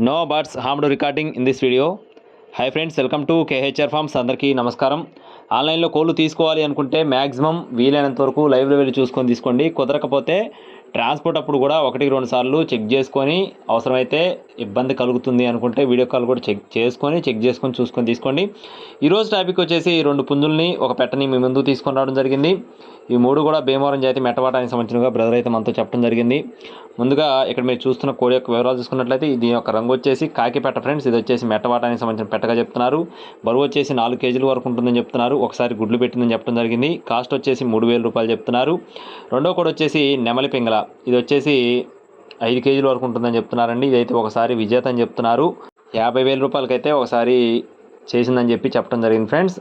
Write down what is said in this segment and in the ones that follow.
No birds harmed recording in this video hi friends welcome to KHR farms అందరికీ నమస్కారం. ఆన్లైన్లో కోళ్ళు తీసుకోవాలి అనుకుంటే మ్యాక్సిమం వీలైనంత వరకు లైవ్లో వెళ్ళి చూసుకొని తీసుకోండి. కుదరకపోతే ట్రాన్స్పోర్ట్ అప్పుడు కూడా ఒకటికి రెండు సార్లు చెక్ చేసుకొని అవసరమైతే ఇబ్బంది కలుగుతుంది అనుకుంటే వీడియో కాల్ కూడా చెక్ చేసుకొని చెక్ చేసుకొని చూసుకొని తీసుకోండి. ఈరోజు టాపిక్ వచ్చేసి రెండు పుంజుల్ని ఒక పెట్టని మీ ముందు తీసుకొని రావడం జరిగింది. ఈ మూడు కూడా భీమవరం జాతి మెట్టవాటానికి సంబంధించినగా బ్రదర్ అయితే మనతో చెప్పడం జరిగింది. ముందుగా ఇక్కడ మీరు చూస్తున్న కోడి యొక్క వివరాలు చూసుకున్నట్లయితే దీని యొక్క రంగు వచ్చేసి కాకి పెట్ట ఫ్రెండ్స్. ఇది వచ్చేసి మెట్టవాటానికి సంబంధించిన పెట్టగా చెప్తున్నారు. బరువు వచ్చేసి నాలుగు కేజీల వరకు ఉంటుందని చెప్తున్నారు. ఒకసారి గుడ్లు పెట్టిందని చెప్పడం జరిగింది. కాస్ట్ వచ్చేసి మూడు వేల రూపాయలు చెప్తున్నారు. రెండో కోడి వచ్చేసి నెమలి పింగల ఇది వచ్చేసి ఐదు కేజీల వరకు ఉంటుందని చెప్తున్నారండి. ఇదైతే ఒకసారి విజేత అని చెప్తున్నారు. యాభై వేల రూపాయలకైతే ఒకసారి చేసిందని చెప్పి చెప్పడం జరిగింది ఫ్రెండ్స్.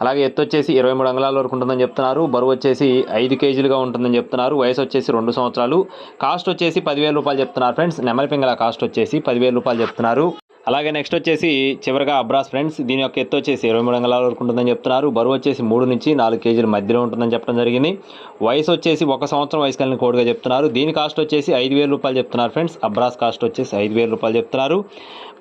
అలాగే ఎత్తు వచ్చేసి ఇరవై మూడు అంగుళాల వరకు ఉంటుందని చెప్తున్నారు. బరువు వచ్చేసి ఐదు కేజీలుగా ఉంటుందని చెప్తున్నారు. వయసు వచ్చేసి రెండు సంవత్సరాలు. కాస్ట్ వచ్చేసి పదివేల రూపాయలు చెప్తున్నారు ఫ్రెండ్స్. నెమలి పింగళ కాస్ట్ వచ్చేసి పదివేల రూపాయలు చెప్తున్నారు. అలాగే నెక్స్ట్ వచ్చేసి చివరిగా అబ్రాస్ ఫ్రెండ్స్ దీని యొక్క ఎత్తు వచ్చేసి ఇరవై మూడు అంగళాల వరకు ఉంటుందని చెప్తున్నారు. బరువు వచ్చేసి మూడు నుంచి నాలుగు కేజీల మధ్యలో ఉంటుందని చెప్పడం జరిగింది. వయసు వచ్చేసి ఒక సంవత్సరం వయసు కలిగిన కోడిగా చెప్తున్నారు. దీని కాస్ట్ వచ్చేసి ఐదు వేల రూపాయలు చెప్తున్నారు ఫ్రెండ్స్. అబ్రాస్ కాస్ట్ వచ్చేసి ఐదు వేల రూపాయలు చెప్తున్నారు.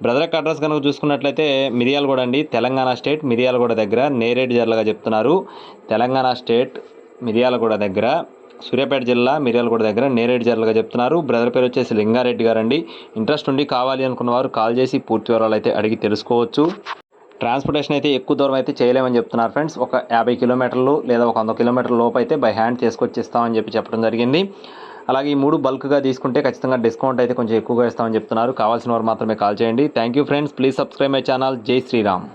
బ్రదర్ అడ్రస్ కనుక చూసుకున్నట్లయితే మిరియాలగూడ అండి తెలంగాణ స్టేట్ మిరియాలగూడ దగ్గర నేరేడు జర్లగా చెప్తున్నారు. తెలంగాణ స్టేట్ మిరియాలగూడ దగ్గర సూర్యాపేట జిల్లా మిర్యాలగూడ దగ్గర నేరేడు జర్లగా చెప్తున్నారు. బ్రదర్ పేరు వచ్చేసి లింగారెడ్డి గారండి. ఇంట్రెస్ట్ ఉండి కావాలి అనుకున్న వారు కాల్ చేసి పూర్తి వివరాలు అయితే అడిగి తెలుసుకోవచ్చు. ట్రాన్స్పోర్టేషన్ అయితే ఎక్కువ దూరం అయితే చేయలేమని చెప్తున్నారు ఫ్రెండ్స్. ఒక యాభై కిలోమీటర్లు లేదా ఒక వంద కిలోమీటర్ల లోపు అయితే బై హ్యాండ్ తీసుకొచ్చిస్తామని చెప్పి చెప్పడం జరిగింది. అలాగే ఈ మూడు బల్క్గా తీసుకుంటే ఖచ్చితంగా డిస్కౌంట్ అయితే కొంచెం ఎక్కువగా ఇస్తామని చెప్తున్నారు. కావాల్సిన వారు మాత్రమే కాల్ చేయండి. Thank you friends. Please subscribe my channel. Jai Shriram.